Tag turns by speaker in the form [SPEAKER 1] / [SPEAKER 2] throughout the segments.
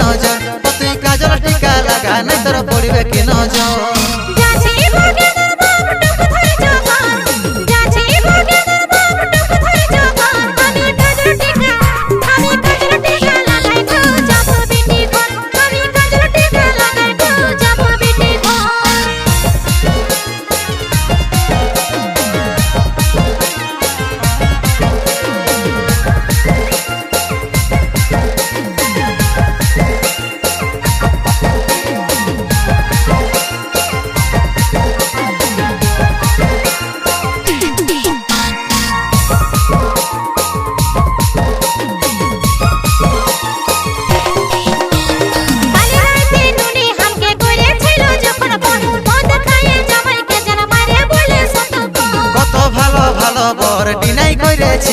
[SPEAKER 1] নজর। প্রতি কাজর টিকা লাগা নাই তোর পড়িবে কি নজর?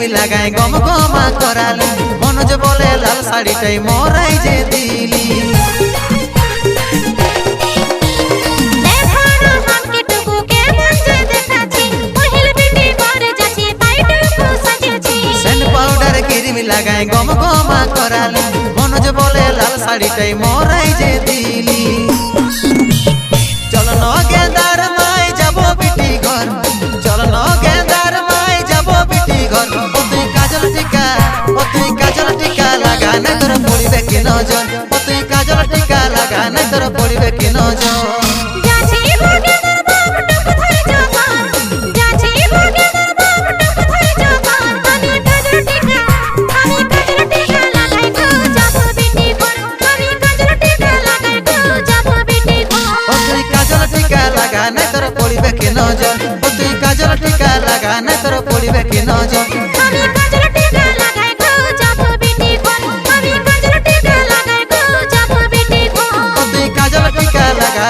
[SPEAKER 1] লিম লাগায় গম গমা করালি। মনোজ বলে লাল শাড়িটাই মরাই যে দিলি। লাগায় গম গমা করালি। মনোজ বলে লাল শাড়িটাই মরাই কাজল টিকা লাগা না তোর পড়িবে কি নজর।
[SPEAKER 2] আমি কাজল টিকা লাগাই গো যাব বিটি কোন আমি কাজল টিকা লাগাই গো যাব বিটি
[SPEAKER 1] কোন তুই কাজল টিকা লাগা